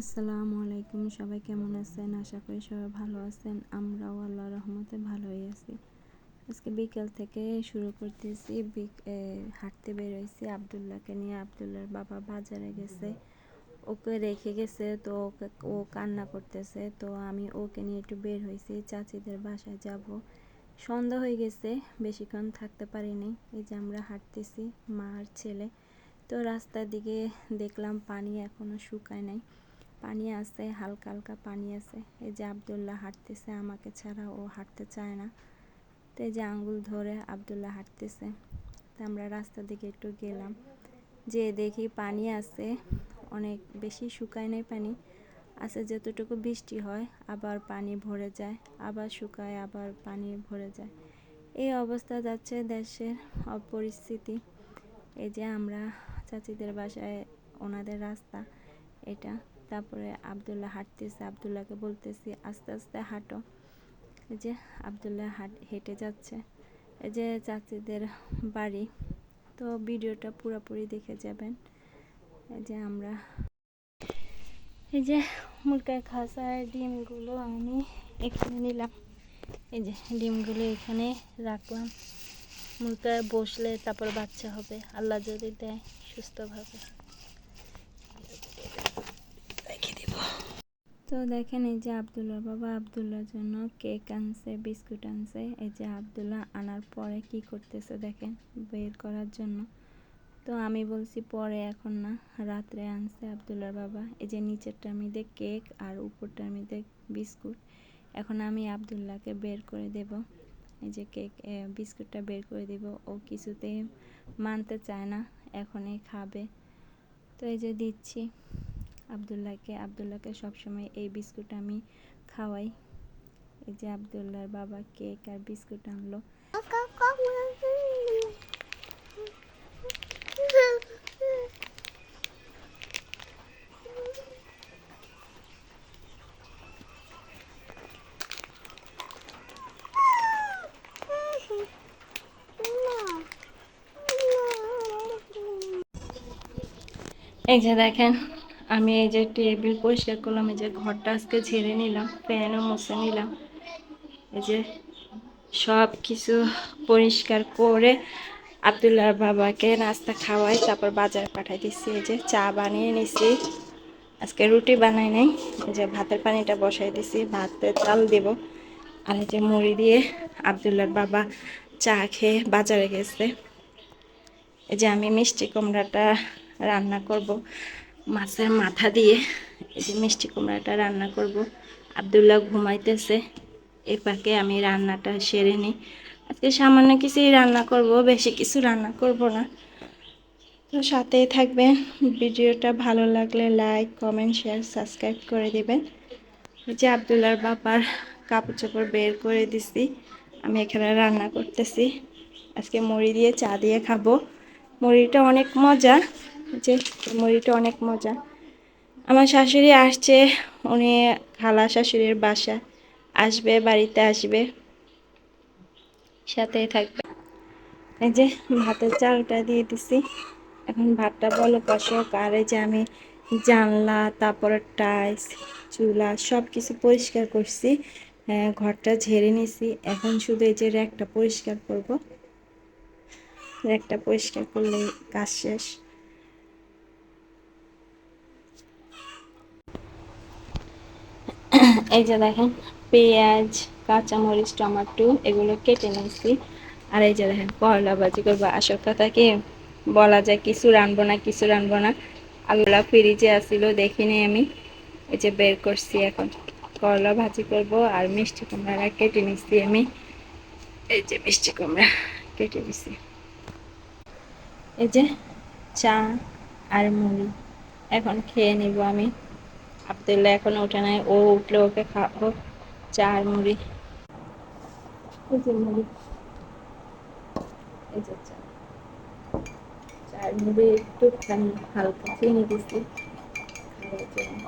আসসালামু আলাইকুম, সবাই কেমন আছেন? আশা করি সবাই ভালো আছেন। আমরাও আল্লাহ রহমতে ভালোই আছি। আজকে বিকেল থেকে শুরু করতেছি। হাঁটতে বেরোইছি। আবদুল্লাহকে নিয়ে আবদুল্লার বাবা বাজারে গেছে। ওকে রেখে গেছে, তো ওকে, ও কান্না করতেছে। তো আমি ওকে নিয়ে একটু বের হয়েছি চাচিদের বাসায় যাব। সন্ধ্যা হয়ে গেছে, বেশিক্ষণ থাকতে পারিনি। এই যে আমরা হাঁটতেছি মা আর ছেলে। তো রাস্তার দিকে দেখলাম পানি এখনও শুকায় নাই। পানি আছে, হালকা হালকা পানি আছে। এই যে আবদুল্লাহ হাঁটতেছে আমাকে ছাড়া, ও হাঁটতে চায় না। তো এই যে আঙ্গুল ধরে আবদুল্লাহ হাঁটতেছে। তো আমরা রাস্তার দিকে একটু গেলাম। যে দেখি পানি আছে, অনেক বেশি শুকায় নাই পানি। আছে যতটুকু বৃষ্টি হয়, আবার পানি ভরে যায়, আবার শুকায়, আবার পানি ভরে যায়। এই অবস্থা যাচ্ছে দেশের পরিস্থিতি এই যে আমরা চাচিদের বাসায়, ওনাদের রাস্তা, এটা। তারপরে আবদুল্লাহ হাঁটতেছে, আবদুল্লাহকে বলতেছি, আস্তে আস্তে হাঁটো। এই যে আবদুল্লাহ হাট, হেঁটে যাচ্ছে। এই যে চাচিদের বাড়ি। তো ভিডিওটা পুরোপুরি দেখে যাবেন। এই যে আমরা এই যে মুরগার খাসার ডিমগুলো আমি এখানে নিলাম। এই যে ডিমগুলো এখানে রাখলাম। মুরগায় বসলে তারপর বাচ্চা হবে। আল্লাহ যদি দেয় সুস্থভাবে। তো দেখেন এই যে আবদুল্লাহ বাবা আবদুল্লার জন্য কেক আনছে, বিস্কুট আনছে। এই যে আবদুল্লাহ আনার পরে কি করতেছে দেখেন বের করার জন্য। তো আমি বলছি পরে এখন না, রাত্রে আনছে আবদুল্লার বাবা। এই যে নিচেরটার মধ্যে কেক আর উপরটার মধ্যে বিস্কুট। এখন আমি আবদুল্লাহকে বের করে দেব। এই যে কেক বিস্কুটটা বের করে দেব। ও কিছুতেই মানতে চায় না, এখনই খাবে। তো এই যে দিচ্ছি। আবদুল্লাহকে আবদুল্লাহকে সবসময় এই বিস্কুট আমি খাওয়াই। এই যে আবদুল্লাহর বাবা কেক আর বিস্কুট আনলো। এই যে দেখেন আমি এই যে টেবিল পরিষ্কার করলাম, এই যে ঘরটা আজকে ঝেড়ে নিলাম, ফ্যানও মুছে নিলাম। এই যে সব কিছু পরিষ্কার করে আবদুল্লার বাবাকে নাস্তা খাওয়াই, তারপর বাজারে পাঠাই দিচ্ছি। এই যে চা বানিয়ে নিছি। আজকে রুটি বানাই নাই, এই যে ভাতের পানিটা বসাই দিছি ভাতের চাল দেব। আর এই যে মুড়ি দিয়ে আবদুল্লার বাবা চা খেয়ে বাজারে গেছে। এই যে আমি মিষ্টি কুমড়াটা রান্না করব। মাছের মাথা দিয়ে এই যে মিষ্টি কুমড়াটা রান্না করব। আবদুল্লাহ ঘুমাইতেছে। এ পাকে আমি রান্নাটা সেরে নিই। আজকে সামান্য কিছুই রান্না করব, বেশি কিছু রান্না করব না। তো সাথেই থাকবেন। ভিডিওটা ভালো লাগলে লাইক কমেন্ট শেয়ার সাবস্ক্রাইব করে দিবেন। যে আবদুল্লার বাবার কাপড় চোপড় বের করে দিছি। আমি এখানে রান্না করতেছি। আজকে মুড়ি দিয়ে চা দিয়ে খাব। মুড়িটা অনেক মজা। যে মুড়িটা অনেক মজা। আমার শাশুড়ি আসছে, উনি খালা শাশুড়ির বাসা। আসবে, বাড়িতে আসবে। সাথে থাকবে। এই যে ভাতের চালটা দিয়ে দিছি। এখন ভাতটা বলো কষক, আর এই যে আমি জানলা, তারপরে টাইলস, চুলা সব কিছু পরিষ্কার করছি। ঘরটা ঝেড়ে নিছি। এখন শুধু এই যে র্যাকটা পরিষ্কার করব। র্যাকটা পরিষ্কার করলে কাজ শেষ। এই যে দেখেন, পেঁয়াজ, কাঁচামরিচ, টমাটো, এগুলো কেটে নিয়েছি। আর এই যে দেখেন করলা ভাজি করব, আসল কথা কি? বলা যায় কিছু রানবো না, কিছু রানবো না। আল্লাহ ফ্রিজে আসিল দেখিনি আমি। এই যে বের করছি এখন। করলা ভাজি করব আর মিষ্টি কুমড়া কেটে নিচ্ছি আমি। এই যে মিষ্টি কুমড়া কেটে নিছি এই যে চা আর মুড়ি। এখন খেয়ে নিব আমি। আবদুল্লাহ এখন ওঠে নাই। ও উঠলে ওকে খাব চার মুড়ি। এই মুড়ি। এই যে চার। মুড়ি একটু হালকা চিনি জন্য।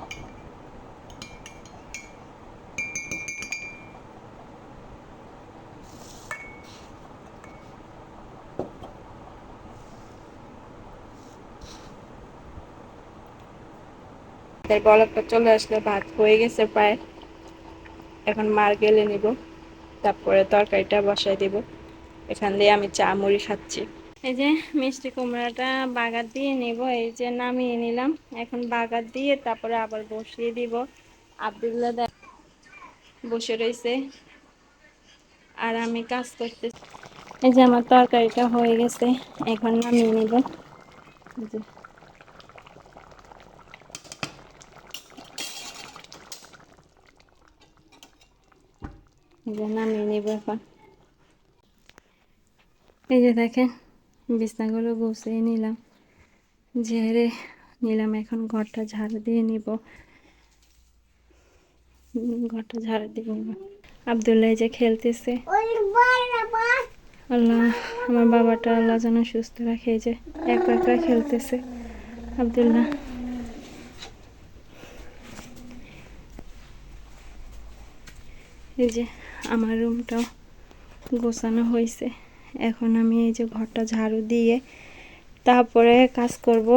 ভাতের বলকটা চলে আসলে, ভাত হয়ে গেছে প্রায়। এখন মার গেলে নিব, তারপরে তরকারিটা বসাই দিব। এখান দিয়ে আমি চা মুড়ি খাচ্ছি। এই যে মিষ্টি কুমড়াটা বাগার দিয়ে নিব, এই যে নামিয়ে নিলাম। এখন বাগার দিয়ে তারপরে আবার বসিয়ে দিব। আবদুল্লাহ দেখ বসে রয়েছে। আর আমি কাজ করতে এই যে আমার তরকারিটা হয়ে গেছে, এখন নামিয়ে নিব। যে যে নামিয়ে নিব এখন এই যে দেখেন, বিছনাগুলো গুছিয়ে নিলাম। ঝেড়ে নিলাম, এখন ঘরটা ঝাড়ু দিয়ে নিব। ঘরটা ঝাড়ু দিয়ে নিব। আবদুল্লাহ যে খেলতেছে। আল্লাহ, আমার বাবাটা আল্লাহ যেন সুস্থ রাখে যে একা একা খেলতেছে। আবদুল্লাহ। এই যে আমার রুমটাও গোছানো হয়েছে। এখন আমি এই যে ঘরটা ঝাড়ু দিয়ে তারপরে কাজ করব,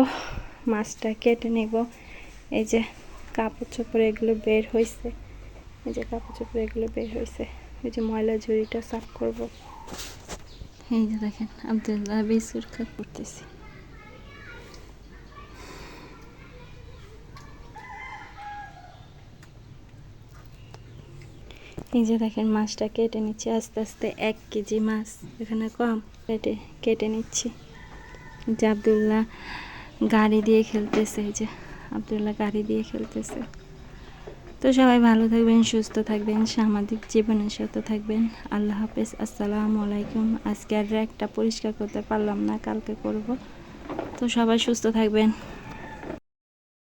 মাছটা কেটে নেব। এই যে কাপড় চোপড় এগুলো বের হয়েছে। এই যে কাপড় চোপড় এগুলো বের হয়েছে। এই যে ময়লা ঝুড়িটা সাফ করব। এই যে দেখেন আবদুল্লাহ বিস্কুট করতেছি। এই যে দেখেন মাছটা কেটে নিচ্ছি, আস্তে আস্তে এক কেজি মাছ এখানে কম কেটে কেটে নিচ্ছি। যে আবদুল্লাহ গাড়ি দিয়ে খেলতেছে, এই যে আবদুল্লাহ গাড়ি দিয়ে খেলতেছে। তো সবাই ভালো থাকবেন, সুস্থ থাকবেন, সামাজিক জীবনের সাথে থাকবেন। আল্লাহ হাফেজ, আসসালামু আলাইকুম। আজকে আর একটা পরিষ্কার করতে পারলাম না, কালকে করব। তো সবাই সুস্থ থাকবেন।